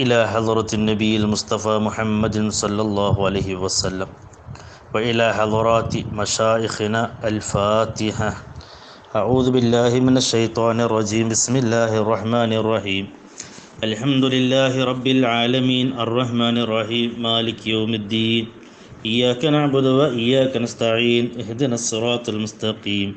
إلى حضرة النبي المصطفى محمد صلى الله عليه وسلم وإلى حضرات مشايخنا الفاتحة. أعوذ بالله من الشيطان الرجيم. بسم الله الرحمن الرحيم. الحمد لله رب العالمين. الرحمن الرحيم. مالك يوم الدين. إياك نعبد وإياك نستعين. اهدنا الصراط المستقيم.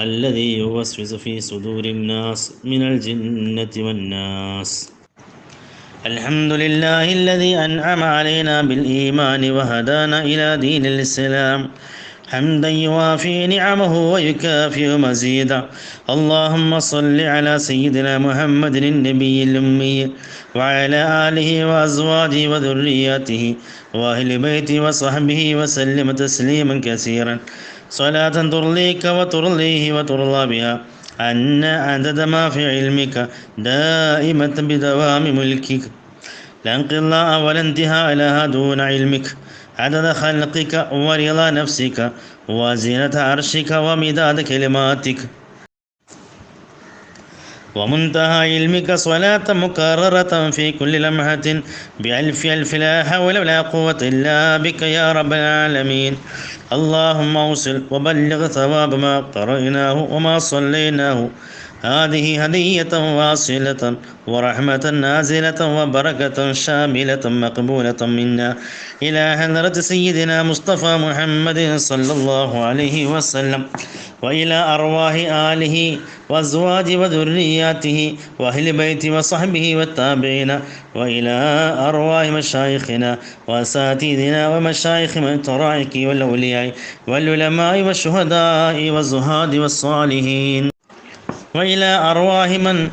الذي يوسوس في صدور الناس من الجنة والناس. الحمد لله الذي أنعم علينا بالإيمان وهدانا إلى دين الإسلام. حمدا يوافي نعمه ويكافئ مزيدا. اللهم صل على سيدنا محمد النبي الأمي وعلى آله وأزواجه وذرياته وأهل بيته وصحبه وسلم تسليما كثيرا. صلاة ترضيك وترضيه وترضى بها. أن عدد ما في علمك دائمة بدوام ملكك. لا انقضاء ولا انتهاء لها دون علمك. عدد خلقك ورضا نفسك وزينة عرشك ومداد كلماتك. ومنتهى علمك صلاة مكررة في كل لمحة. بألف ألف لا حول ولا قوة إلا بك يا رب العالمين. اللهم أوصل وبلغ ثواب ما قرأناه وما صليناه. هذه هدية واصلة ورحمة نازلة وبركة شاملة مقبولة منا. إلى حضرة سيدنا مصطفى محمد صلى الله عليه وسلم. وإلى أرواح آله وأزواج وذرياته وأهل بيته وصحبه والتابعين. وإلى أرواح مشايخنا وأساتذنا ومشايخ من الترائك والأولياء والعلماء والشهداء والزهاد والصالحين. وإلى أرواح من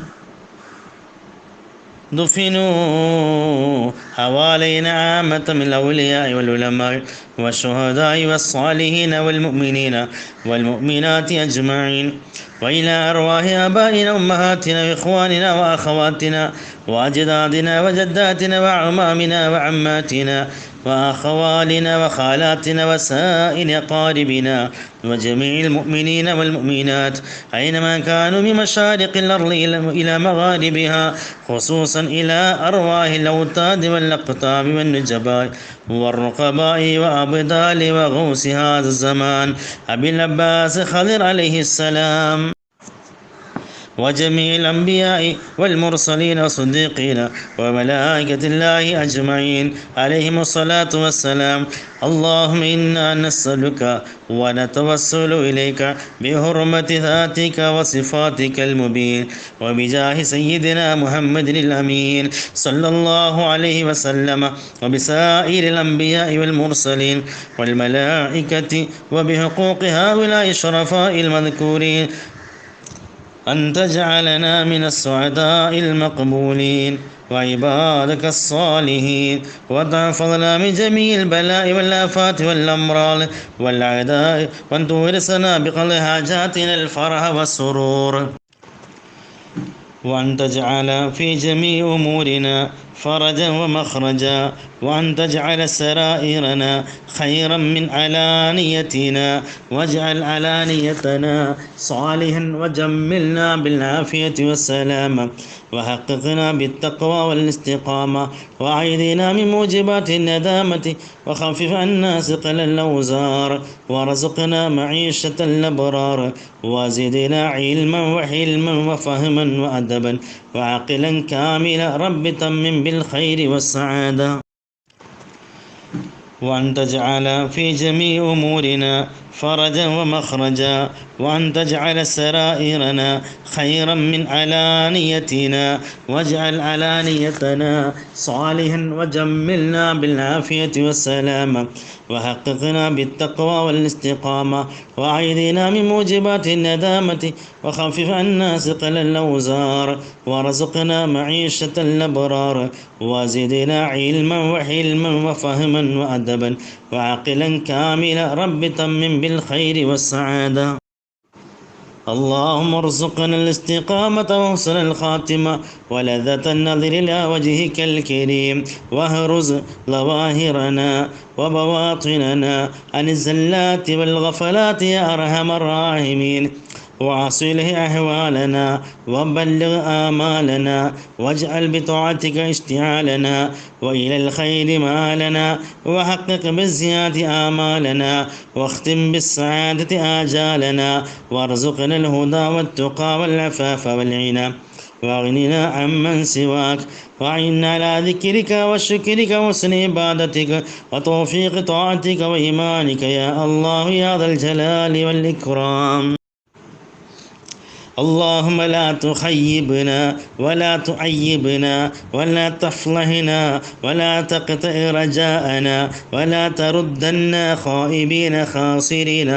دفنوا حوالينا عامة من الأولياء والعلماء والشهداء والصالحين والمؤمنين والمؤمنات أجمعين. وإلى أرواح آبائنا وأمهاتنا وإخواننا وأخواتنا وأجدادنا وجداتنا وعمامنا وعماتنا وأخوالنا وخالاتنا وسائر أقاربنا وجميع المؤمنين والمؤمنات أينما كانوا من مشارق الأرض إلى مغاربها خصوصا إلى أرواح الأوتاد والأقطاب والنجباء والرقباء وأبدال وغوث هذا الزمان أبي العباس خضر عليه السلام. وجميع الأنبياء والمرسلين والصديقين وملائكة الله أجمعين. عليهم الصلاة والسلام. اللهم إنا نسألك ونتوسل إليك بحرمة ذاتك وصفاتك المبين وبجاه سيدنا محمد الأمين صلى الله عليه وسلم وبسائر الأنبياء والمرسلين والملائكة وبحقوق هؤلاء الشرفاء المذكورين. أن تجعلنا من السعداء المقبولين وعبادك الصالحين. وتحفظنا من جميع البلاء والآفات والأمراض والعداء وأن تورثنا بقضاء حاجاتنا الفرح والسرور. وأن تجعل في جميع أمورنا فرجا ومخرجا وأن تجعل سرائرنا خيرا من علانيتنا واجعل علانيتنا صالحا وجملنا بالعافية والسلامة وحققنا بالتقوى والاستقامة وأعيذنا من موجبات الندامة وخفف عنا ثقل الأوزار ورزقنا معيشة الأبرار وزدنا علما وحلما وفهما وأدبا وعقلا كاملا رب تمم بالخير والسعادة. وأن تجعل في جميع أمورنا فرجا ومخرجا. وأن تجعل سرائرنا خيرا من علانيتنا. واجعل علانيتنا صالحا وجملنا بالعافية والسلامة. وحققنا بالتقوى والاستقامة وأعيذنا من موجبات الندامة وخفف عنا ثقل الأوزار وارزقنا معيشة الأبرار وزدنا علما وحلما وفهما وأدبا وعقلا كاملا رب تمم بالخير والسعادة. اللهم ارزقنا الاستقامة وحسن الخاتمة ولذة النظر إلى وجهك الكريم واهرز ظواهرنا وبواطننا عن الزلات والغفلات يا أرحم الراحمين وأصله أحوالنا وبلغ آمالنا واجعل بطاعتك اشتعالنا وإلى الخير مالنا وحقق بالزيادة آمالنا واختم بالسعادة آجالنا وارزقنا الهدى والتقى والعفاف والغنى واغننا عمن سواك وعنا على ذكرك وشكرك وحسن عبادتك وتوفيق طاعتك وإيمانك يا الله يا ذا الجلال والإكرام اللهم لا تخيبنا ولا تعيبنا ولا تفلحنا ولا تقطع رجاءنا ولا تردنا خائبين خاسرين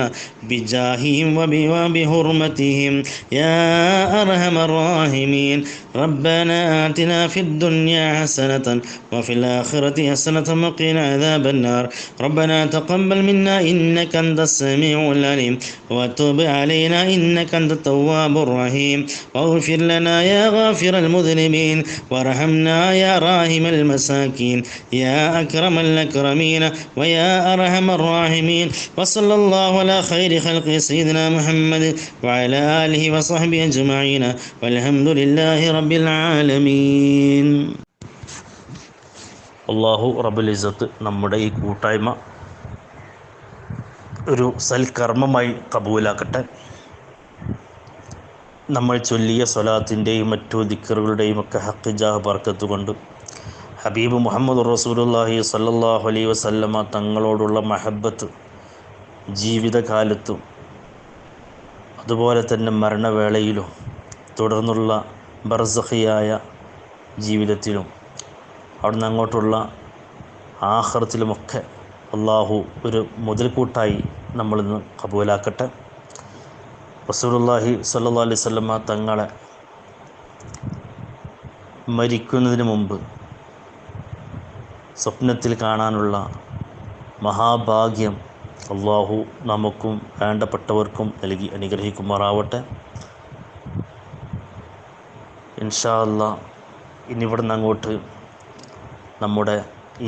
بجاههم وبحرمتهم. يا أرحم الراحمين. ربنا آتنا في الدنيا حسنة وفي الآخرة حسنة وقنا عذاب النار. ربنا تقبل منا إنك أنت السميع العليم وتب علينا إنك أنت التواب الرحيم. واغفر لنا يا غافر المذنبين وارحمنا يا راحم المساكين يا أكرم الأكرمين ويا أرحم الراحمين وصلى الله على خير خلق سيدنا محمد وعلى آله وصحبه أجمعين والحمد لله رب العالمين അള്ളാഹു റബുൽ ഇസത്ത് നമ്മുടെ ഈ കൂട്ടായ്മ ഒരു സൽക്കർമ്മമായി കബൂലാക്കട്ടെ നമ്മൾ ചൊല്ലിയ സ്വലാത്തിന്റെയും മറ്റു ദിക്കറുകളുടെയും ഒക്കെ ഹക്കിജാഹ് ബർക്കത്ത് കൊണ്ട് ഹബീബ് മുഹമ്മദ് റസൂലുല്ലാഹി സല്ലല്ലാഹു അലൈഹി വസല്ലമ തങ്ങളോടുള്ള മഹബത്ത് ജീവിതകാലത്തും അതുപോലെ തന്നെ മരണവേളയിലും തുടർന്നുള്ള ബർസഹിയായ ജീവിതത്തിലും അവിടുന്ന് അങ്ങോട്ടുള്ള ആഹ്റത്തിലുമൊക്കെ അള്ളാഹു ഒരു മുതൽക്കൂട്ടായി നമ്മളിന്ന് കബൂലാക്കട്ടെ. റസൂലുള്ളാഹി സല്ലാ അലൈഹി വസല്ലമ തങ്ങളെ മരിക്കുന്നതിന് മുമ്പ് സ്വപ്നത്തിൽ കാണാനുള്ള മഹാഭാഗ്യം അള്ളാഹു നമുക്കും വേണ്ടപ്പെട്ടവർക്കും നൽകി അനുഗ്രഹിക്കുമാറാവട്ടെ. ഇൻഷാ അല്ലാ ഇനി ഇവിടുന്ന് അങ്ങോട്ട് നമ്മുടെ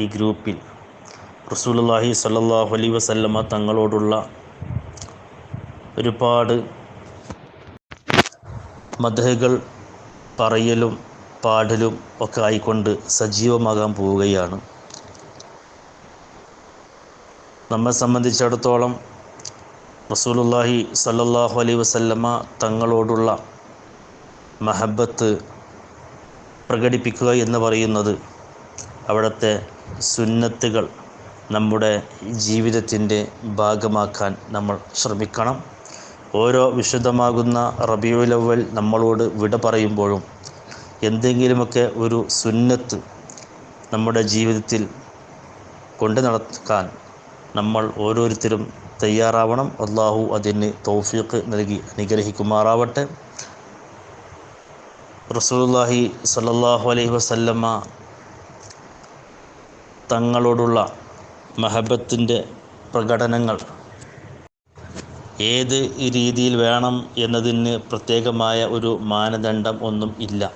ഈ ഗ്രൂപ്പിൽ റസൂലുള്ളാഹി സ്വല്ലല്ലാഹു അലൈഹി വസല്ലമ തങ്ങളോടുള്ള ഒരുപാട് മദഹകൾ പറയലും പാടലും ഒക്കെ ആയിക്കൊണ്ട് സജീവമാകാൻ പോവുകയാണ്. നമ്മെ സംബന്ധിച്ചിടത്തോളം റസൂലുള്ളാഹി സല്ലല്ലാഹു അലൈഹി വസല്ലമ തങ്ങളോടുള്ള മഹബത്ത് പ്രകടിപ്പിക്കുക എന്ന് പറയുന്നത് അവിടുത്തെ സുന്നത്തുകൾ നമ്മുടെ ജീവിതത്തിന്റെ ഭാഗമാക്കാൻ നമ്മൾ ശ്രമിക്കണം. ഓരോ വിശുദ്ധമാകുന്ന റബിയുലവൽ നമ്മളോട് വിട പറയുമ്പോഴും എന്തെങ്കിലുമൊക്കെ ഒരു സുന്നത്ത് നമ്മുടെ ജീവിതത്തിൽ കൊണ്ടു നടക്കാൻ നമ്മൾ ഓരോരുത്തരും തയ്യാറാവണം. അള്ളാഹു അതിന് തൗഫീഖ് നൽകി അനുഗ്രഹിക്കുമാറാവട്ടെ. റസൂലുള്ളാഹി സ്വല്ലല്ലാഹു അലൈഹി വസല്ലമ തങ്ങളോടുള്ള മഹബത്തിന്റെ പ്രകടനങ്ങൾ ഏത് രീതിയിൽ വേണം എന്നതിന് പ്രത്യേകമായ ഒരു മാനദണ്ഡം ഒന്നും ഇല്ല.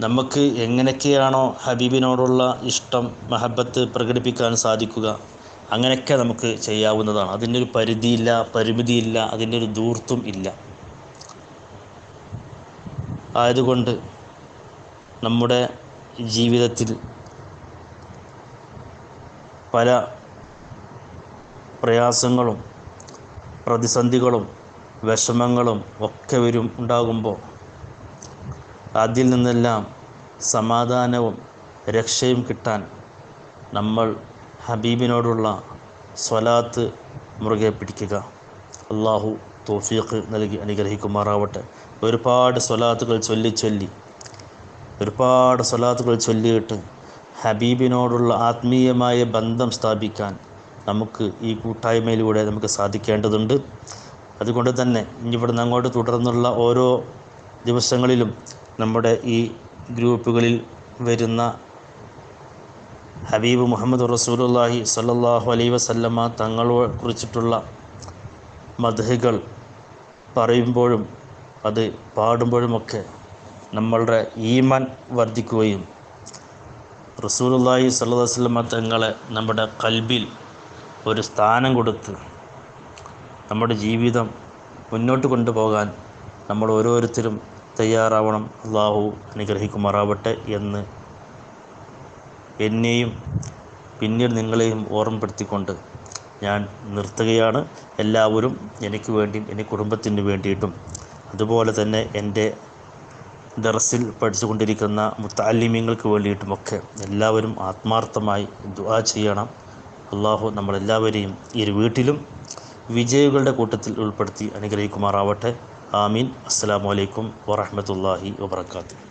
നമുക്ക് എങ്ങനെയൊക്കെയാണോ ഹബീബിനോടുള്ള ഇഷ്ടം മഹബത്ത് പ്രകടിപ്പിക്കാൻ സാധിക്കുക അങ്ങനെയൊക്കെ നമുക്ക് ചെയ്യാവുന്നതാണ്. അതിന്റെ ഒരു പരിധിയില്ല പരിമിതിയില്ല അതിന്റെ ഒരു ദൂർത്തും ഇല്ല. ആയതുകൊണ്ട് നമ്മുടെ ജീവിതത്തിൽ പല പ്രയാസങ്ങളും പ്രതിസന്ധികളും വിഷമങ്ങളും ഒക്കെ വരും ഉണ്ടാകുമ്പോൾ അതിൽ നിന്നെല്ലാം സമാധാനവും രക്ഷയും കിട്ടാൻ നമ്മൾ ഹബീബിനോടുള്ള സ്വലാത്ത് മുറുകെ പിടിക്കുക. അള്ളാഹു തോഫീഖ് നൽകി അനുഗ്രഹിക്കുമാറാവട്ടെ. ഒരുപാട് സ്വലാത്തുകൾ ചൊല്ലി ചൊല്ലി ഒരുപാട് സ്വലാത്തുകൾ ചൊല്ലിയിട്ട് ഹബീബിനോടുള്ള ആത്മീയമായ ബന്ധം സ്ഥാപിക്കാൻ നമുക്ക് ഈ കൂട്ടായ്മയിലൂടെ നമുക്ക് സാധിക്കേണ്ടതുണ്ട്. അതുകൊണ്ട് തന്നെ ഇവിടുന്ന് അങ്ങോട്ട് തുടർന്നുള്ള ഓരോ ദിവസങ്ങളിലും നമ്മുടെ ഈ ഗ്രൂപ്പുകളിൽ വരുന്ന ഹബീബ് മുഹമ്മദ് റസൂലുള്ളാഹി സ്വല്ലല്ലാഹു അലൈഹി വസല്ലമ തങ്ങളെ കുറിച്ചിട്ടുള്ള മദ്ഹുകൾ പറയുമ്പോഴും അത് പാടുമ്പോഴുമൊക്കെ നമ്മളുടെ ഈമാൻ വർദ്ധിക്കുകയും സ്വല്ലല്ലാഹു അലൈഹി വസല്ലമ തങ്ങളെ നമ്മുടെ കൽബിൽ ഒരു സ്ഥാനം കൊടുത്ത് നമ്മുടെ ജീവിതം മുന്നോട്ട് കൊണ്ടുപോകാൻ നമ്മൾ ഓരോരുത്തരും തയ്യാറാവണം. അള്ളാഹു അനുഗ്രഹിക്കുമാറാവട്ടെ എന്ന് എന്നെയും പിന്നീട് നിങ്ങളെയും ഓർമ്മപ്പെടുത്തിക്കൊണ്ട് ഞാൻ നിർത്തുകയാണ്. എല്ലാവരും എനിക്ക് വേണ്ടിയും എന്റെ കുടുംബത്തിന് വേണ്ടിയിട്ടും അതുപോലെ തന്നെ എന്റെ ദർസിൽ പഠിച്ചുകൊണ്ടിരിക്കുന്ന മുത്താലിമ്യങ്ങൾക്ക് വേണ്ടിയിട്ടുമൊക്കെ എല്ലാവരും ആത്മാർത്ഥമായി ദുആ ചെയ്യണം. അള്ളാഹു നമ്മളെല്ലാവരെയും ഈ ഒരു വീട്ടിലും വിജയികളുടെ കൂട്ടത്തിൽ ഉൾപ്പെടുത്തി അനുഗ്രഹിക്കുമാറാവട്ടെ. ആമീൻ. അസ്സലാമു അലൈക്കും വറഹ്മത്തുള്ളാഹി വബർക്കാത്തു